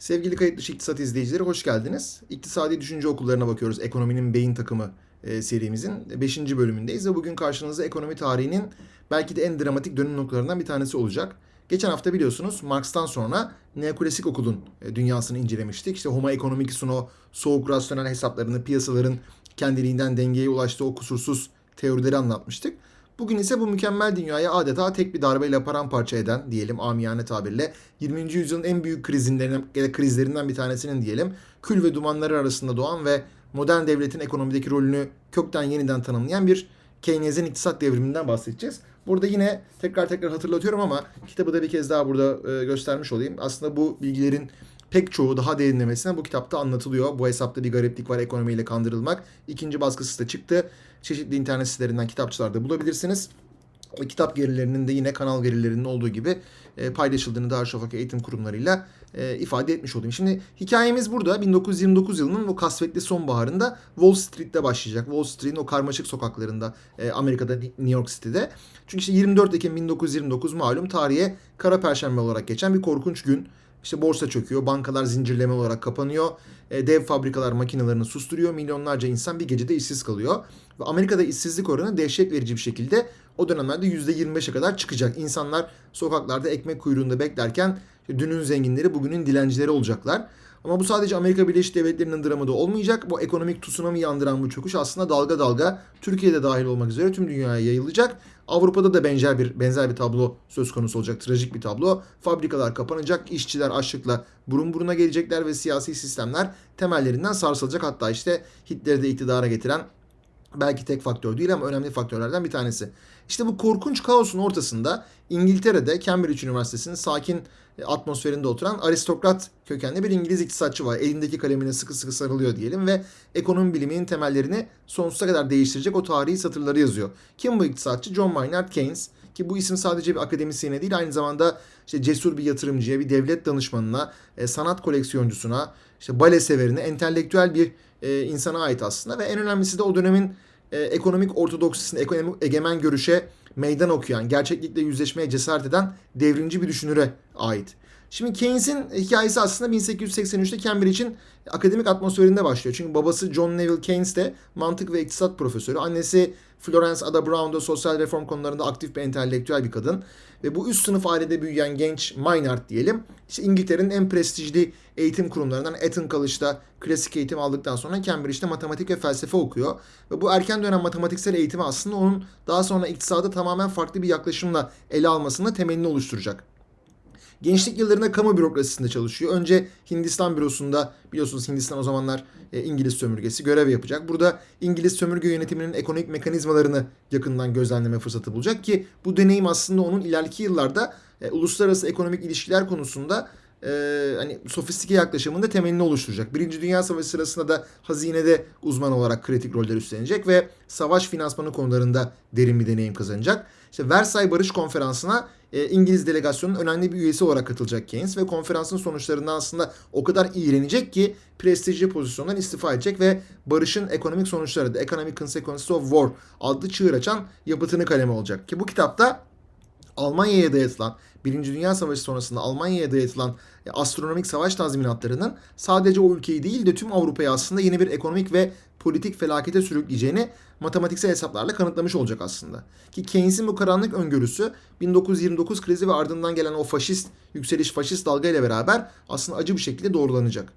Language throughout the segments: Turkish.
Sevgili kayıt dışı iktisat izleyicileri hoş geldiniz. İktisadi Düşünce Okullarına bakıyoruz. Ekonominin Beyin Takımı e, serimizin 5. bölümündeyiz ve bugün karşınızda ekonomi tarihinin belki de en dramatik dönüm noktalarından bir tanesi olacak. Geçen hafta biliyorsunuz Marx'tan sonra neoklasik okulun e, dünyasını incelemiştik. İşte Homo economicus'un o soğuk rasyonel hesaplarını, piyasaların kendiliğinden dengeye ulaştığı o kusursuz teorileri anlatmıştık. Bugün ise bu mükemmel dünyayı adeta tek bir darbeyle paramparça eden diyelim amiyane tabirle 20. yüzyılın en büyük krizinden, krizlerinden bir tanesinin diyelim kül ve dumanları arasında doğan ve modern devletin ekonomideki rolünü kökten yeniden tanımlayan bir Keynes'in iktisat devriminden bahsedeceğiz. Burada yine tekrar tekrar hatırlatıyorum ama kitabı da bir kez daha burada e, göstermiş olayım. Aslında bu bilgilerin pek çoğu daha derinlemesine bu kitapta anlatılıyor. Bu hesapta bir gariplik var ekonomiyle kandırılmak. İkinci baskısı da çıktı. Çeşitli internet sitelerinden kitapçılarda bulabilirsiniz. O kitap gerilerinin de yine kanal gerilerinin olduğu gibi e, paylaşıldığını Darüşşafaka eğitim kurumlarıyla e, ifade etmiş olayım. Şimdi hikayemiz burada 1929 yılının o kasvetli sonbaharında Wall Street'te başlayacak. Wall Street'in o karmaşık sokaklarında e, Amerika'da New York City'de. Çünkü işte 24 Ekim 1929 malum tarihe kara perşembe olarak geçen bir korkunç gün. İşte borsa çöküyor, bankalar zincirleme olarak kapanıyor, e, dev fabrikalar makinelerini susturuyor, milyonlarca insan bir gecede işsiz kalıyor. Ve Amerika'da işsizlik oranı dehşet verici bir şekilde o dönemlerde %25'e kadar çıkacak. İnsanlar sokaklarda ekmek kuyruğunda beklerken işte dünün zenginleri bugünün dilencileri olacaklar. Ama bu sadece Amerika Birleşik Devletleri'nin dramı da olmayacak. Bu ekonomik tsunami yandıran bu çöküş aslında dalga dalga Türkiye'de dahil olmak üzere tüm dünyaya yayılacak. Avrupa'da da benzer bir benzer bir tablo söz konusu olacak. Trajik bir tablo. Fabrikalar kapanacak, işçiler açlıkla burun buruna gelecekler ve siyasi sistemler temellerinden sarsılacak. Hatta işte Hitler'i de iktidara getiren belki tek faktör değil ama önemli faktörlerden bir tanesi. İşte bu korkunç kaosun ortasında İngiltere'de Cambridge Üniversitesi'nin sakin atmosferinde oturan aristokrat kökenli bir İngiliz iktisatçı var. Elindeki kalemine sıkı sıkı sarılıyor diyelim ve ekonomi biliminin temellerini sonsuza kadar değiştirecek o tarihi satırları yazıyor. Kim bu iktisatçı? John Maynard Keynes. Ki bu isim sadece bir akademisyene değil aynı zamanda işte cesur bir yatırımcıya, bir devlet danışmanına, sanat koleksiyoncusuna, işte bale severine, entelektüel bir e, insana ait aslında ve en önemlisi de o dönemin e, ekonomik ortodoksisine, ekonomik egemen görüşe meydan okuyan, gerçeklikle yüzleşmeye cesaret eden devrimci bir düşünüre ait. Şimdi Keynes'in hikayesi aslında 1883'te Cambridge'in akademik atmosferinde başlıyor. Çünkü babası John Neville Keynes de mantık ve iktisat profesörü. Annesi Florence Ada Brown da sosyal reform konularında aktif bir entelektüel bir kadın. Ve bu üst sınıf ailede büyüyen genç Maynard diyelim. İşte İngiltere'nin en prestijli eğitim kurumlarından Eton College'da klasik eğitim aldıktan sonra Cambridge'de matematik ve felsefe okuyor. Ve bu erken dönem matematiksel eğitimi aslında onun daha sonra iktisada tamamen farklı bir yaklaşımla ele almasında temelini oluşturacak. Gençlik yıllarında kamu bürokrasisinde çalışıyor. Önce Hindistan bürosunda biliyorsunuz Hindistan o zamanlar e, İngiliz sömürgesi görev yapacak. Burada İngiliz sömürge yönetiminin ekonomik mekanizmalarını yakından gözlemleme fırsatı bulacak ki bu deneyim aslında onun ileriki yıllarda e, uluslararası ekonomik ilişkiler konusunda e, hani sofistike yaklaşımında temelini oluşturacak. Birinci Dünya Savaşı sırasında da hazinede uzman olarak kritik roller üstlenecek ve savaş finansmanı konularında derin bir deneyim kazanacak. İşte Versay Barış Konferansı'na e, İngiliz delegasyonun önemli bir üyesi olarak katılacak Keynes ve konferansın sonuçlarından aslında o kadar iğrenecek ki prestijli pozisyondan istifa edecek ve barışın ekonomik sonuçları The Economic Consequences of War adlı çığır açan yapıtını kaleme olacak. Ki bu kitapta Almanya'ya dayatılan, Birinci Dünya Savaşı sonrasında Almanya'ya dayatılan e, astronomik savaş tazminatlarının sadece o ülkeyi değil de tüm Avrupa'yı aslında yeni bir ekonomik ve politik felakete sürükleyeceğini matematiksel hesaplarla kanıtlamış olacak aslında. Ki Keynes'in bu karanlık öngörüsü 1929 krizi ve ardından gelen o faşist yükseliş, faşist dalga ile beraber aslında acı bir şekilde doğrulanacak.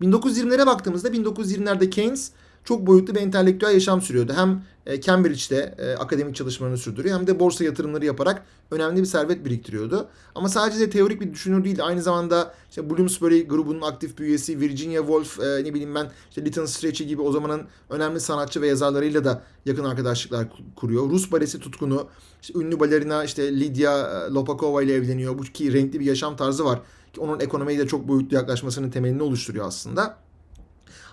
1920'lere baktığımızda 1920'lerde Keynes çok boyutlu bir entelektüel yaşam sürüyordu. Hem e, Cambridge'de e, akademik çalışmalarını sürdürüyor hem de borsa yatırımları yaparak önemli bir servet biriktiriyordu. Ama sadece de teorik bir düşünür değil. Aynı zamanda işte Bloomsbury grubunun aktif bir üyesi Virginia Woolf e, ne bileyim ben işte Lytton Strachey gibi o zamanın önemli sanatçı ve yazarlarıyla da yakın arkadaşlıklar kuruyor. Rus balesi tutkunu, işte ünlü balerina işte Lydia Lopakova ile evleniyor. Bu ki renkli bir yaşam tarzı var. Ki onun ekonomiye de çok boyutlu yaklaşmasının temelini oluşturuyor aslında.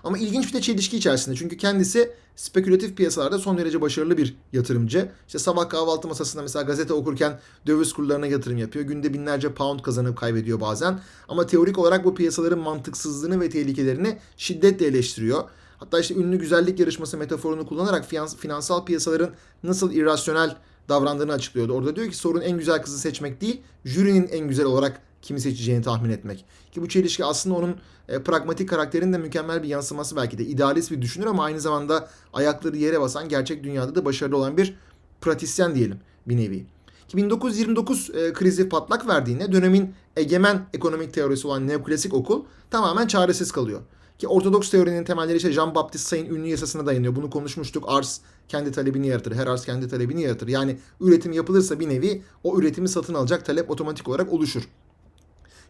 Ama ilginç bir de çelişki içerisinde. Çünkü kendisi spekülatif piyasalarda son derece başarılı bir yatırımcı. İşte sabah kahvaltı masasında mesela gazete okurken döviz kurlarına yatırım yapıyor. Günde binlerce pound kazanıp kaybediyor bazen. Ama teorik olarak bu piyasaların mantıksızlığını ve tehlikelerini şiddetle eleştiriyor. Hatta işte ünlü güzellik yarışması metaforunu kullanarak finansal piyasaların nasıl irrasyonel davrandığını açıklıyordu. Orada diyor ki sorun en güzel kızı seçmek değil, jürinin en güzel olarak kimi seçeceğini tahmin etmek. Ki bu çelişki aslında onun e, pragmatik karakterinin de mükemmel bir yansıması belki de. idealist bir düşünür ama aynı zamanda ayakları yere basan gerçek dünyada da başarılı olan bir pratisyen diyelim bir nevi. Ki 1929 e, krizi patlak verdiğinde dönemin egemen ekonomik teorisi olan neoklasik okul tamamen çaresiz kalıyor. Ki ortodoks teorinin temelleri işte Jean-Baptiste Say'ın ünlü yasasına dayanıyor. Bunu konuşmuştuk. Arz kendi talebini yaratır. Her arz kendi talebini yaratır. Yani üretim yapılırsa bir nevi o üretimi satın alacak talep otomatik olarak oluşur.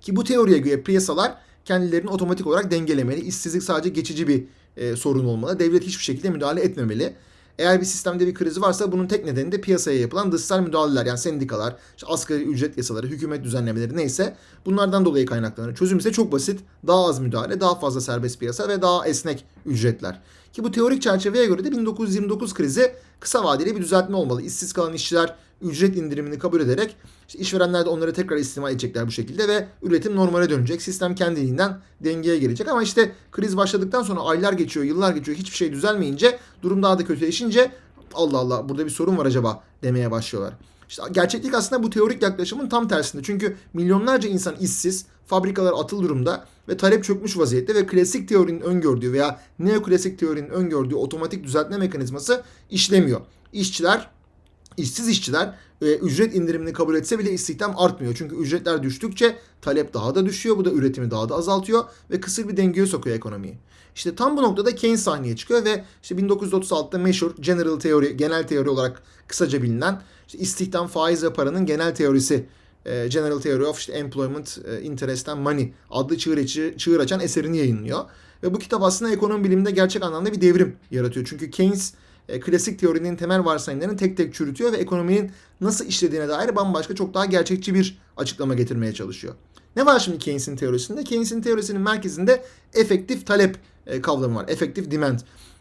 Ki bu teoriye göre piyasalar kendilerini otomatik olarak dengelemeli. İşsizlik sadece geçici bir e, sorun olmalı. Devlet hiçbir şekilde müdahale etmemeli. Eğer bir sistemde bir kriz varsa bunun tek nedeni de piyasaya yapılan dışsal müdahaleler yani sendikalar, işte asgari ücret yasaları, hükümet düzenlemeleri neyse bunlardan dolayı kaynaklanır. Çözüm ise çok basit. Daha az müdahale, daha fazla serbest piyasa ve daha esnek ücretler. Ki bu teorik çerçeveye göre de 1929 krizi kısa vadeli bir düzeltme olmalı. İşsiz kalan işçiler ücret indirimini kabul ederek işte işverenler de onları tekrar istimal edecekler bu şekilde ve üretim normale dönecek. Sistem kendiliğinden dengeye gelecek ama işte kriz başladıktan sonra aylar geçiyor, yıllar geçiyor hiçbir şey düzelmeyince durum daha da kötüleşince Allah Allah burada bir sorun var acaba demeye başlıyorlar. İşte gerçeklik aslında bu teorik yaklaşımın tam tersinde. Çünkü milyonlarca insan işsiz, fabrikalar atıl durumda ve talep çökmüş vaziyette ve klasik teorinin öngördüğü veya neoklasik teorinin öngördüğü otomatik düzeltme mekanizması işlemiyor. İşçiler işsiz işçiler e, ücret indirimini kabul etse bile istihdam artmıyor. Çünkü ücretler düştükçe talep daha da düşüyor. Bu da üretimi daha da azaltıyor ve kısır bir dengeye sokuyor ekonomiyi. İşte tam bu noktada Keynes sahneye çıkıyor ve işte 1936'da meşhur general teori, genel teori olarak kısaca bilinen işte istihdam, faiz ve paranın genel teorisi General Theory of işte Employment, e, Interest and Money adlı çığır, içi, çığır açan eserini yayınlıyor. Ve bu kitap aslında ekonomi biliminde gerçek anlamda bir devrim yaratıyor. Çünkü Keynes e, klasik teorinin temel varsayımlarını tek tek çürütüyor ve ekonominin nasıl işlediğine dair bambaşka çok daha gerçekçi bir açıklama getirmeye çalışıyor. Ne var şimdi Keynes'in teorisinde? Keynes'in teorisinin merkezinde efektif talep e, kavramı var. Efektif demand.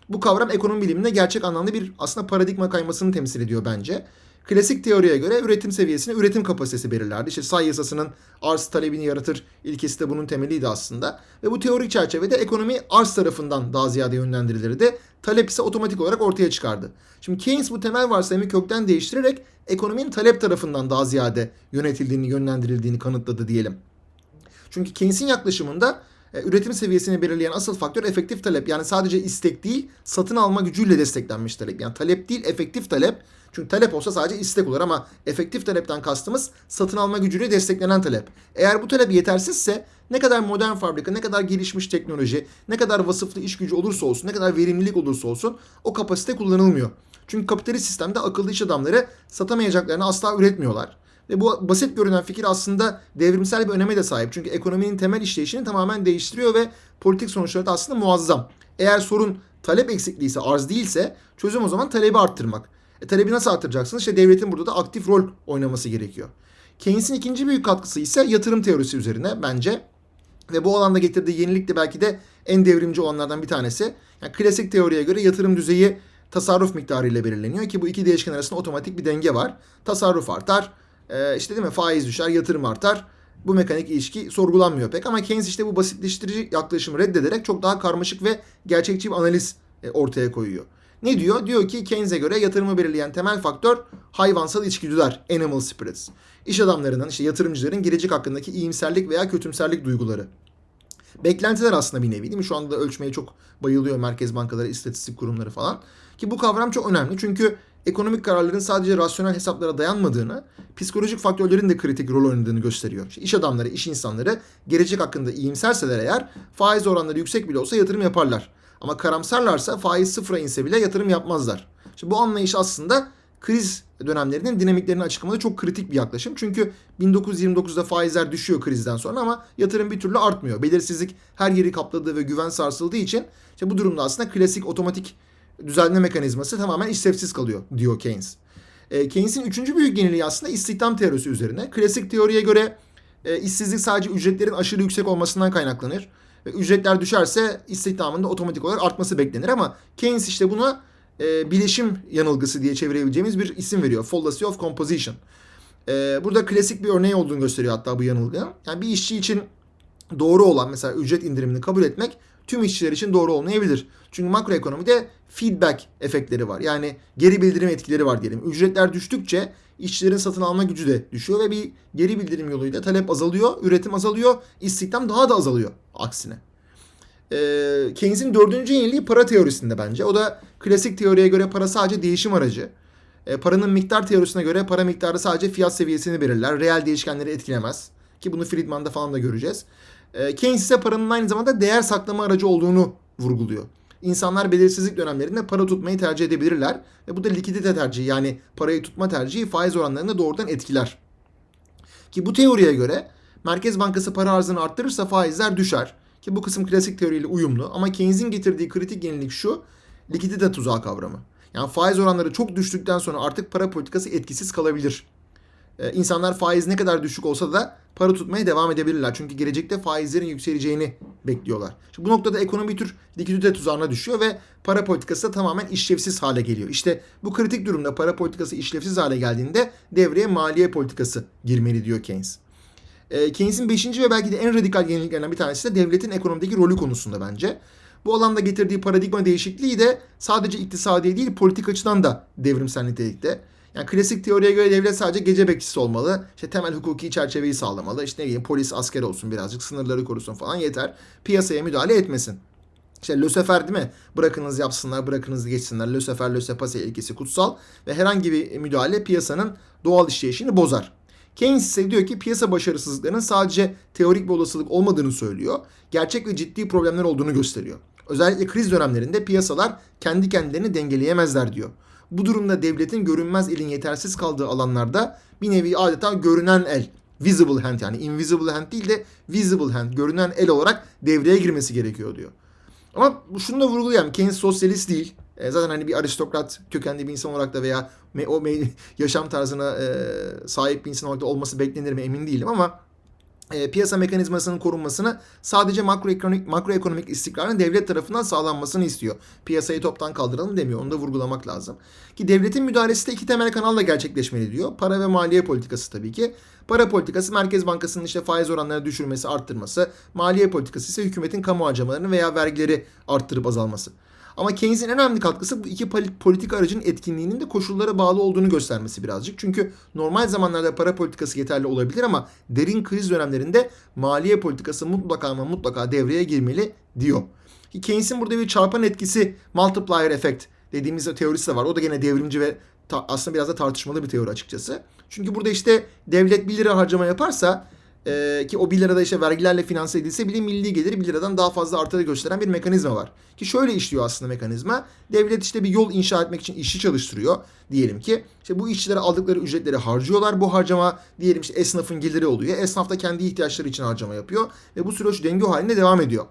Bu kavram ekonomi biliminde gerçek anlamda bir aslında paradigma kaymasını temsil ediyor bence. Klasik teoriye göre üretim seviyesini üretim kapasitesi belirlerdi. İşte say yasasının arz talebini yaratır ilkesi de bunun temeliydi aslında. Ve bu teorik çerçevede ekonomi arz tarafından daha ziyade yönlendirilirdi. Talep ise otomatik olarak ortaya çıkardı. Şimdi Keynes bu temel varsayımı kökten değiştirerek ekonominin talep tarafından daha ziyade yönetildiğini, yönlendirildiğini kanıtladı diyelim. Çünkü Keynes'in yaklaşımında e, üretim seviyesini belirleyen asıl faktör efektif talep. Yani sadece istek değil, satın alma gücüyle desteklenmiş talep. Yani talep değil, efektif talep. Çünkü talep olsa sadece istek olur ama efektif talepten kastımız satın alma gücüyle desteklenen talep. Eğer bu talep yetersizse ne kadar modern fabrika, ne kadar gelişmiş teknoloji, ne kadar vasıflı iş gücü olursa olsun, ne kadar verimlilik olursa olsun o kapasite kullanılmıyor. Çünkü kapitalist sistemde akıllı iş adamları satamayacaklarını asla üretmiyorlar. Ve bu basit görünen fikir aslında devrimsel bir öneme de sahip. Çünkü ekonominin temel işleyişini tamamen değiştiriyor ve politik sonuçları da aslında muazzam. Eğer sorun talep eksikliği ise, arz değilse çözüm o zaman talebi arttırmak. E, talebi nasıl arttıracaksınız? İşte devletin burada da aktif rol oynaması gerekiyor. Keynes'in ikinci büyük katkısı ise yatırım teorisi üzerine bence. Ve bu alanda getirdiği yenilik de belki de en devrimci olanlardan bir tanesi. Yani klasik teoriye göre yatırım düzeyi tasarruf miktarı ile belirleniyor ki bu iki değişken arasında otomatik bir denge var. Tasarruf artar, e, işte değil mi faiz düşer, yatırım artar. Bu mekanik ilişki sorgulanmıyor pek ama Keynes işte bu basitleştirici yaklaşımı reddederek çok daha karmaşık ve gerçekçi bir analiz e, ortaya koyuyor. Ne diyor? Diyor ki Keynes'e göre yatırımı belirleyen temel faktör hayvansal içgüdüler, animal spirits. İş adamlarının, işte yatırımcıların gelecek hakkındaki iyimserlik veya kötümserlik duyguları. Beklentiler aslında bir nevi değil mi? Şu anda da ölçmeye çok bayılıyor merkez bankaları, istatistik kurumları falan. Ki bu kavram çok önemli çünkü ekonomik kararların sadece rasyonel hesaplara dayanmadığını, psikolojik faktörlerin de kritik rol oynadığını gösteriyor. İşte iş adamları, iş insanları gelecek hakkında iyimserseler eğer faiz oranları yüksek bile olsa yatırım yaparlar. Ama karamsarlarsa faiz sıfıra inse bile yatırım yapmazlar. İşte bu anlayış aslında kriz dönemlerinin dinamiklerini açıklamada çok kritik bir yaklaşım. Çünkü 1929'da faizler düşüyor krizden sonra ama yatırım bir türlü artmıyor. Belirsizlik her yeri kapladığı ve güven sarsıldığı için işte bu durumda aslında klasik otomatik düzenleme mekanizması tamamen işlevsiz kalıyor diyor Keynes. E, Keynes'in üçüncü büyük yeniliği aslında istihdam teorisi üzerine. Klasik teoriye göre e, işsizlik sadece ücretlerin aşırı yüksek olmasından kaynaklanır. Ve ücretler düşerse istihdamın da otomatik olarak artması beklenir ama Keynes işte buna e, bileşim yanılgısı diye çevirebileceğimiz bir isim veriyor. Fallacy of Composition. E, burada klasik bir örneği olduğunu gösteriyor hatta bu yanılgı. Yani bir işçi için doğru olan mesela ücret indirimini kabul etmek tüm işçiler için doğru olmayabilir. Çünkü makroekonomide feedback efektleri var. Yani geri bildirim etkileri var diyelim. Ücretler düştükçe işçilerin satın alma gücü de düşüyor ve bir geri bildirim yoluyla talep azalıyor, üretim azalıyor, istihdam daha da azalıyor aksine. Ee, Keynes'in dördüncü yeniliği para teorisinde bence. O da klasik teoriye göre para sadece değişim aracı. E, paranın miktar teorisine göre para miktarı sadece fiyat seviyesini belirler. Reel değişkenleri etkilemez. Ki bunu Friedman'da falan da göreceğiz. E, Keynes ise paranın aynı zamanda değer saklama aracı olduğunu vurguluyor. İnsanlar belirsizlik dönemlerinde para tutmayı tercih edebilirler. Ve bu da likidite tercihi yani parayı tutma tercihi faiz oranlarını doğrudan etkiler. Ki bu teoriye göre Merkez Bankası para arzını arttırırsa faizler düşer. Ki bu kısım klasik teoriyle uyumlu ama Keynes'in getirdiği kritik yenilik şu likidite tuzağı kavramı. Yani faiz oranları çok düştükten sonra artık para politikası etkisiz kalabilir. Ee, insanlar faiz ne kadar düşük olsa da para tutmaya devam edebilirler. Çünkü gelecekte faizlerin yükseleceğini bekliyorlar. Şimdi bu noktada ekonomi bir tür likidite tuzağına düşüyor ve para politikası da tamamen işlevsiz hale geliyor. İşte bu kritik durumda para politikası işlevsiz hale geldiğinde devreye maliye politikası girmeli diyor Keynes. Ee, Keynes'in 5. ve belki de en radikal yeniliklerinden bir tanesi de devletin ekonomideki rolü konusunda bence. Bu alanda getirdiği paradigma değişikliği de sadece iktisadi değil politik açıdan da devrimsel nitelikte. Yani klasik teoriye göre devlet sadece gece bekçisi olmalı. İşte temel hukuki çerçeveyi sağlamalı. İşte ne bileyim polis asker olsun birazcık sınırları korusun falan yeter. Piyasaya müdahale etmesin. İşte lösefer değil mi? Bırakınız yapsınlar, bırakınız geçsinler. Lösefer, lösepase ilkesi kutsal ve herhangi bir müdahale piyasanın doğal işleyişini bozar. Keynes ise diyor ki piyasa başarısızlıklarının sadece teorik bir olasılık olmadığını söylüyor. Gerçek ve ciddi problemler olduğunu gösteriyor. Özellikle kriz dönemlerinde piyasalar kendi kendilerini dengeleyemezler diyor. Bu durumda devletin görünmez elin yetersiz kaldığı alanlarda bir nevi adeta görünen el, visible hand yani invisible hand değil de visible hand, görünen el olarak devreye girmesi gerekiyor diyor. Ama şunu da vurgulayayım. Keynes sosyalist değil. E, zaten hani bir aristokrat kökenli bir insan olarak da veya me, o me, yaşam tarzına e, sahip bir insan olarak da olması beklenir mi emin değilim ama e, piyasa mekanizmasının korunmasını sadece makroekonomik, makroekonomik istikrarın devlet tarafından sağlanmasını istiyor. Piyasayı toptan kaldıralım demiyor. Onu da vurgulamak lazım. Ki devletin müdahalesi de iki temel kanalla gerçekleşmeli diyor. Para ve maliye politikası tabii ki. Para politikası Merkez Bankası'nın işte faiz oranlarını düşürmesi, arttırması. Maliye politikası ise hükümetin kamu harcamalarını veya vergileri arttırıp azalması. Ama Keynes'in en önemli katkısı bu iki politika aracının etkinliğinin de koşullara bağlı olduğunu göstermesi birazcık. Çünkü normal zamanlarda para politikası yeterli olabilir ama derin kriz dönemlerinde maliye politikası mutlaka ama mutlaka devreye girmeli diyor. Keynes'in burada bir çarpan etkisi multiplier effect dediğimiz teorisi de var. O da gene devrimci ve aslında biraz da tartışmalı bir teori açıkçası. Çünkü burada işte devlet 1 lira harcama yaparsa e, ki o 1 lirada işte vergilerle finanse edilse bile milli gelir 1 liradan daha fazla arttığını gösteren bir mekanizma var. Ki şöyle işliyor aslında mekanizma. Devlet işte bir yol inşa etmek için işçi çalıştırıyor diyelim ki. İşte bu işçilere aldıkları ücretleri harcıyorlar. Bu harcama diyelim işte esnafın geliri oluyor. Esnaf da kendi ihtiyaçları için harcama yapıyor. Ve bu süreç denge halinde devam ediyor.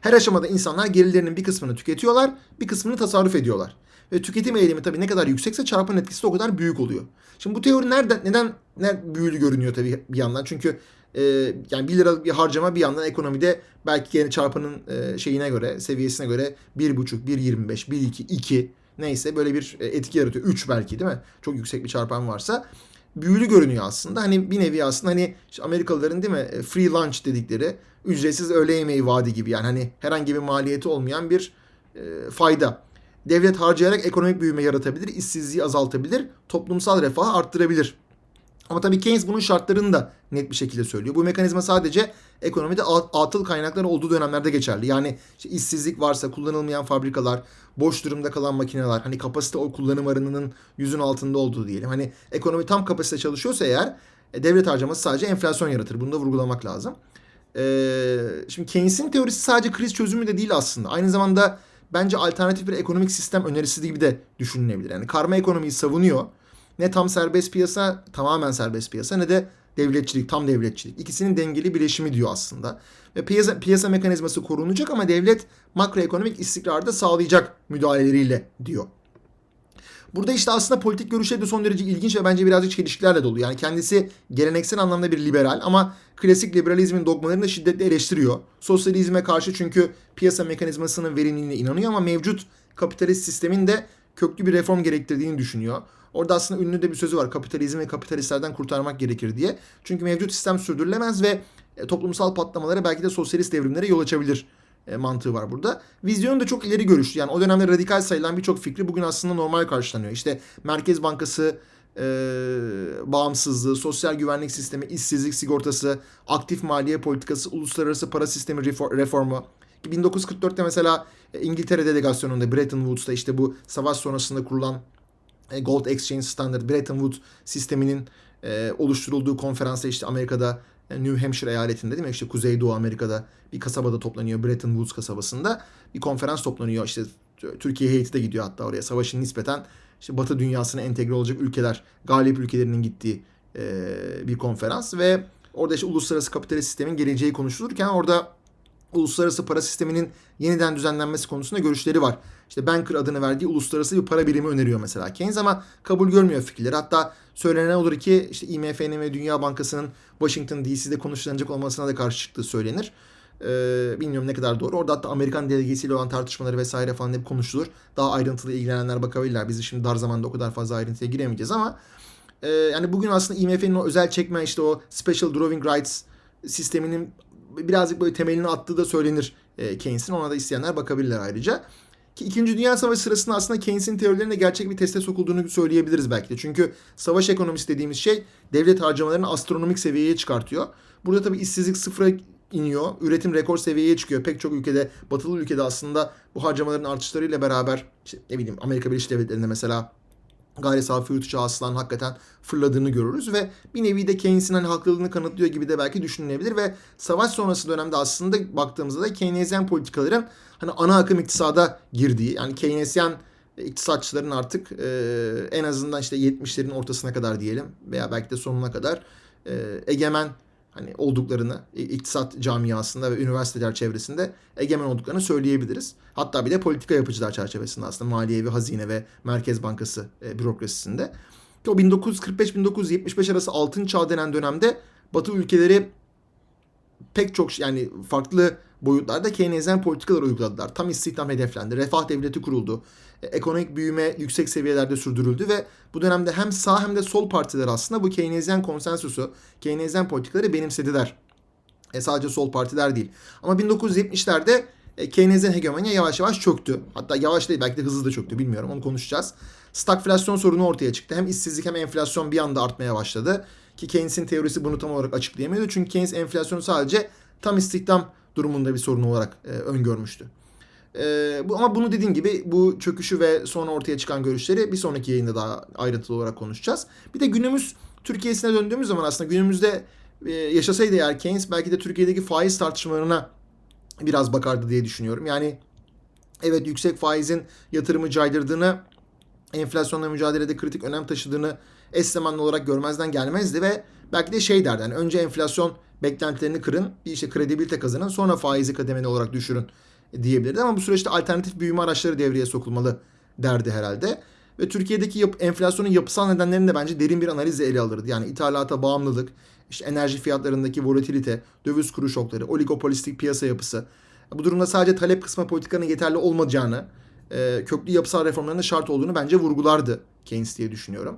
Her aşamada insanlar gelirlerinin bir kısmını tüketiyorlar, bir kısmını tasarruf ediyorlar. Ve tüketim eğilimi tabii ne kadar yüksekse çarpan etkisi de o kadar büyük oluyor. Şimdi bu teori nereden neden ne büyülü görünüyor tabii bir yandan. Çünkü e, yani 1 lira bir harcama bir yandan ekonomide belki yeni çarpanın e, şeyine göre, seviyesine göre 1.5, 1.25, 1.2, 2 neyse böyle bir e, etki yaratıyor. 3 belki değil mi? Çok yüksek bir çarpan varsa büyülü görünüyor aslında. Hani bir nevi aslında hani işte Amerikalıların değil mi e, free lunch dedikleri ücretsiz öğle yemeği vaadi gibi yani hani herhangi bir maliyeti olmayan bir e, fayda devlet harcayarak ekonomik büyüme yaratabilir, işsizliği azaltabilir, toplumsal refahı arttırabilir. Ama tabii Keynes bunun şartlarını da net bir şekilde söylüyor. Bu mekanizma sadece ekonomide atıl kaynaklar olduğu dönemlerde geçerli. Yani işte işsizlik varsa kullanılmayan fabrikalar, boş durumda kalan makineler, hani kapasite o kullanım aranının yüzün altında olduğu diyelim. Hani ekonomi tam kapasite çalışıyorsa eğer e, devlet harcaması sadece enflasyon yaratır. Bunu da vurgulamak lazım. Ee, şimdi Keynes'in teorisi sadece kriz çözümü de değil aslında. Aynı zamanda bence alternatif bir ekonomik sistem önerisi gibi de düşünülebilir. Yani karma ekonomiyi savunuyor. Ne tam serbest piyasa, tamamen serbest piyasa ne de devletçilik, tam devletçilik. İkisinin dengeli birleşimi diyor aslında. Ve piyasa, piyasa mekanizması korunacak ama devlet makroekonomik istikrarı da sağlayacak müdahaleleriyle diyor. Burada işte aslında politik görüşleri de son derece ilginç ve bence birazcık çelişkilerle dolu. Yani kendisi geleneksel anlamda bir liberal ama klasik liberalizmin dogmalarını da şiddetle eleştiriyor. Sosyalizme karşı çünkü piyasa mekanizmasının verimliliğine inanıyor ama mevcut kapitalist sistemin de köklü bir reform gerektirdiğini düşünüyor. Orada aslında ünlü de bir sözü var. Kapitalizmi ve kapitalistlerden kurtarmak gerekir diye. Çünkü mevcut sistem sürdürülemez ve e, toplumsal patlamalara belki de sosyalist devrimlere yol açabilir e, mantığı var burada. Vizyonu da çok ileri görüşlü. Yani o dönemde radikal sayılan birçok fikri bugün aslında normal karşılanıyor. İşte Merkez Bankası e, bağımsızlığı, sosyal güvenlik sistemi, işsizlik sigortası, aktif maliye politikası, uluslararası para sistemi reformu. 1944'te mesela e, İngiltere delegasyonunda Bretton Woods'ta işte bu savaş sonrasında kurulan e, Gold Exchange Standard Bretton Woods sisteminin e, oluşturulduğu konferansa işte Amerika'da New Hampshire eyaletinde değil mi? İşte Kuzeydoğu Amerika'da bir kasabada toplanıyor. Bretton Woods kasabasında bir konferans toplanıyor. İşte Türkiye heyeti de gidiyor hatta oraya. Savaşın nispeten işte Batı dünyasına entegre olacak ülkeler, galip ülkelerinin gittiği e, bir konferans ve orada işte uluslararası kapitalist sistemin geleceği konuşulurken orada uluslararası para sisteminin yeniden düzenlenmesi konusunda görüşleri var. İşte Banker adını verdiği uluslararası bir para birimi öneriyor mesela Keynes ama kabul görmüyor fikirleri. Hatta söylenen olur ki işte IMF'nin ve Dünya Bankası'nın Washington DC'de konuşulacak olmasına da karşı çıktığı söylenir. Ee, bilmiyorum ne kadar doğru. Orada hatta Amerikan delegesiyle olan tartışmaları vesaire falan hep konuşulur. Daha ayrıntılı ilgilenenler bakabilirler. Biz şimdi dar zamanda o kadar fazla ayrıntıya giremeyeceğiz ama e, yani bugün aslında IMF'nin o özel çekme işte o Special Drawing Rights sisteminin birazcık böyle temelini attığı da söylenir e, Keynes'in. Ona da isteyenler bakabilirler ayrıca. Ki İkinci Dünya Savaşı sırasında aslında Keynes'in teorilerinde gerçek bir teste sokulduğunu söyleyebiliriz belki de. Çünkü savaş ekonomisi dediğimiz şey devlet harcamalarını astronomik seviyeye çıkartıyor. Burada tabii işsizlik sıfıra iniyor. Üretim rekor seviyeye çıkıyor. Pek çok ülkede, batılı ülkede aslında bu harcamaların artışlarıyla beraber işte ne bileyim Amerika Birleşik Devletleri'nde mesela gayri safi yurt içi hasılanın hakikaten fırladığını görürüz ve bir nevi de Keynes'in hani haklılığını kanıtlıyor gibi de belki düşünülebilir ve savaş sonrası dönemde aslında baktığımızda da Keynesyen politikaların hani ana akım iktisada girdiği yani Keynesyen iktisatçıların artık e, en azından işte 70'lerin ortasına kadar diyelim veya belki de sonuna kadar e, egemen hani olduklarını iktisat camiasında ve üniversiteler çevresinde egemen olduklarını söyleyebiliriz. Hatta bir de politika yapıcılar çerçevesinde aslında maliye ve hazine ve Merkez Bankası e, bürokrasisinde. O 1945-1975 arası altın çağ denen dönemde Batı ülkeleri pek çok yani farklı boyutlarda Keynesyen politikalar uyguladılar. Tam istihdam hedeflendi. Refah devleti kuruldu. E, ekonomik büyüme yüksek seviyelerde sürdürüldü ve bu dönemde hem sağ hem de sol partiler aslında bu Keynesyen konsensusu, Keynesyen politikaları benimsediler. E sadece sol partiler değil. Ama 1970'lerde e, Keynesyen hegemonya yavaş yavaş çöktü. Hatta yavaş değil belki de hızlı da çöktü bilmiyorum onu konuşacağız. Stagflasyon sorunu ortaya çıktı. Hem işsizlik hem enflasyon bir anda artmaya başladı. Ki Keynes'in teorisi bunu tam olarak açıklayamıyordu. Çünkü Keynes enflasyonu sadece tam istihdam durumunda bir sorun olarak e, öngörmüştü. E, bu, ama bunu dediğim gibi bu çöküşü ve sonra ortaya çıkan görüşleri bir sonraki yayında daha ayrıntılı olarak konuşacağız. Bir de günümüz Türkiye'sine döndüğümüz zaman aslında günümüzde e, yaşasaydı eğer Keynes belki de Türkiye'deki faiz tartışmalarına biraz bakardı diye düşünüyorum. Yani evet yüksek faizin yatırımı caydırdığını, enflasyonla mücadelede kritik önem taşıdığını eş zamanlı olarak görmezden gelmezdi ve belki de şey derdi. Yani önce enflasyon beklentilerini kırın, bir işte kredibilite kazanın, sonra faizi kademeli olarak düşürün diyebilirdi. Ama bu süreçte alternatif büyüme araçları devreye sokulmalı derdi herhalde. Ve Türkiye'deki yap, enflasyonun yapısal nedenlerini de bence derin bir analizle ele alırdı. Yani ithalata bağımlılık, işte enerji fiyatlarındaki volatilite, döviz kuru şokları, oligopolistik piyasa yapısı. Bu durumda sadece talep kısmı politikanın yeterli olmayacağını, e, köklü yapısal reformların şart olduğunu bence vurgulardı Keynes diye düşünüyorum.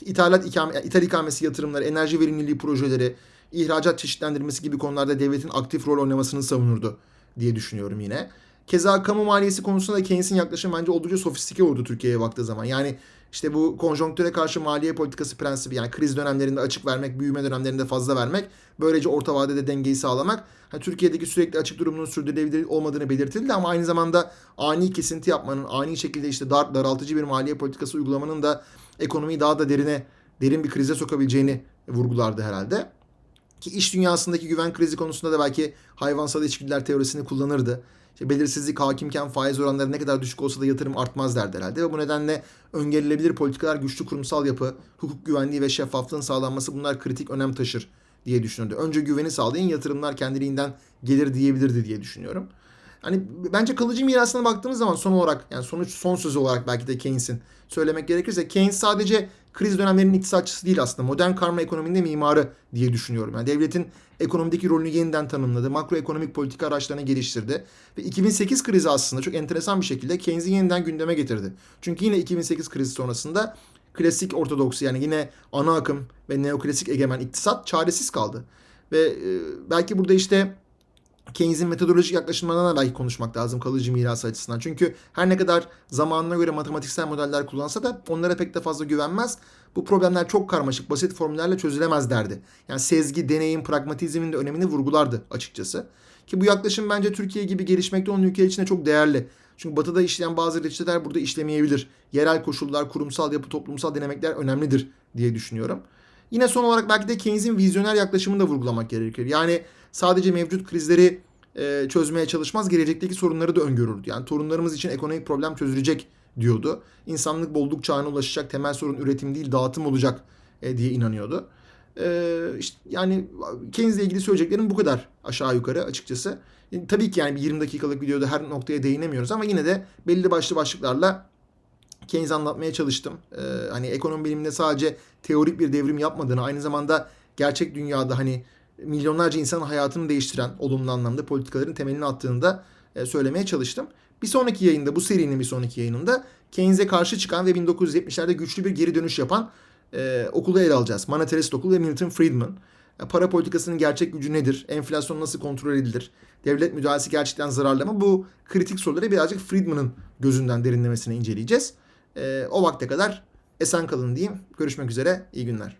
İthalat ikame, ithal ikamesi yatırımları, enerji verimliliği projeleri, ihracat çeşitlendirmesi gibi konularda devletin aktif rol oynamasını savunurdu diye düşünüyorum yine. Keza kamu maliyesi konusunda Keynes'in yaklaşımı bence oldukça sofistike oldu Türkiye'ye baktığı zaman. Yani işte bu konjonktüre karşı maliye politikası prensibi yani kriz dönemlerinde açık vermek, büyüme dönemlerinde fazla vermek, böylece orta vadede dengeyi sağlamak. Yani Türkiye'deki sürekli açık durumunun sürdürülebilir olmadığını belirtildi ama aynı zamanda ani kesinti yapmanın, ani şekilde işte dar, daraltıcı bir maliye politikası uygulamanın da ekonomiyi daha da derine, derin bir krize sokabileceğini vurgulardı herhalde. Ki iş dünyasındaki güven krizi konusunda da belki hayvansal içgüdüler teorisini kullanırdı. İşte belirsizlik hakimken faiz oranları ne kadar düşük olsa da yatırım artmaz derdi herhalde. Ve bu nedenle öngörülebilir politikalar, güçlü kurumsal yapı, hukuk güvenliği ve şeffaflığın sağlanması bunlar kritik önem taşır diye düşünürdü. Önce güveni sağlayın yatırımlar kendiliğinden gelir diyebilirdi diye düşünüyorum. Hani bence kalıcı mirasına baktığımız zaman son olarak yani sonuç son sözü olarak belki de Keynes'in söylemek gerekirse Keynes sadece kriz dönemlerinin iktisatçısı değil aslında. Modern karma ekonominin mimarı diye düşünüyorum. Yani devletin ekonomideki rolünü yeniden tanımladı. Makroekonomik politika araçlarını geliştirdi. Ve 2008 krizi aslında çok enteresan bir şekilde Keynes'i yeniden gündeme getirdi. Çünkü yine 2008 krizi sonrasında klasik ortodoksi yani yine ana akım ve neoklasik egemen iktisat çaresiz kaldı. Ve e, belki burada işte Keynes'in metodolojik yaklaşımlarına belki konuşmak lazım kalıcı mirası açısından. Çünkü her ne kadar zamanına göre matematiksel modeller kullansa da onlara pek de fazla güvenmez. Bu problemler çok karmaşık, basit formüllerle çözülemez derdi. Yani sezgi, deneyim, pragmatizmin de önemini vurgulardı açıkçası. Ki bu yaklaşım bence Türkiye gibi gelişmekte olan ülkeler için de çok değerli. Çünkü batıda işleyen bazı reçeteler burada işlemeyebilir. Yerel koşullar, kurumsal yapı, toplumsal dinamikler önemlidir diye düşünüyorum. Yine son olarak belki de Keynes'in vizyoner yaklaşımını da vurgulamak gerekir. Yani sadece mevcut krizleri e, çözmeye çalışmaz, gelecekteki sorunları da öngörürdü. Yani torunlarımız için ekonomik problem çözülecek diyordu. İnsanlık bolluk çağına ulaşacak, temel sorun üretim değil dağıtım olacak e, diye inanıyordu. E, işte, yani Keynes'le ilgili söyleyeceklerim bu kadar aşağı yukarı açıkçası. E, tabii ki yani bir 20 dakikalık videoda her noktaya değinemiyoruz ama yine de belli başlı başlıklarla Keynes anlatmaya çalıştım. Ee, hani ekonomi biliminde sadece teorik bir devrim yapmadığını, aynı zamanda gerçek dünyada hani milyonlarca insanın hayatını değiştiren olumlu anlamda politikaların temelini attığını da e, söylemeye çalıştım. Bir sonraki yayında, bu serinin bir sonraki yayınında Keynes'e karşı çıkan ve 1970'lerde güçlü bir geri dönüş yapan e, okulu ele alacağız. Monetarist okul ve Milton Friedman. E, para politikasının gerçek gücü nedir? Enflasyon nasıl kontrol edilir? Devlet müdahalesi gerçekten zararlı mı? Bu kritik soruları birazcık Friedman'ın gözünden derinlemesine inceleyeceğiz. E, o vakte kadar esen kalın diyeyim. Görüşmek üzere. İyi günler.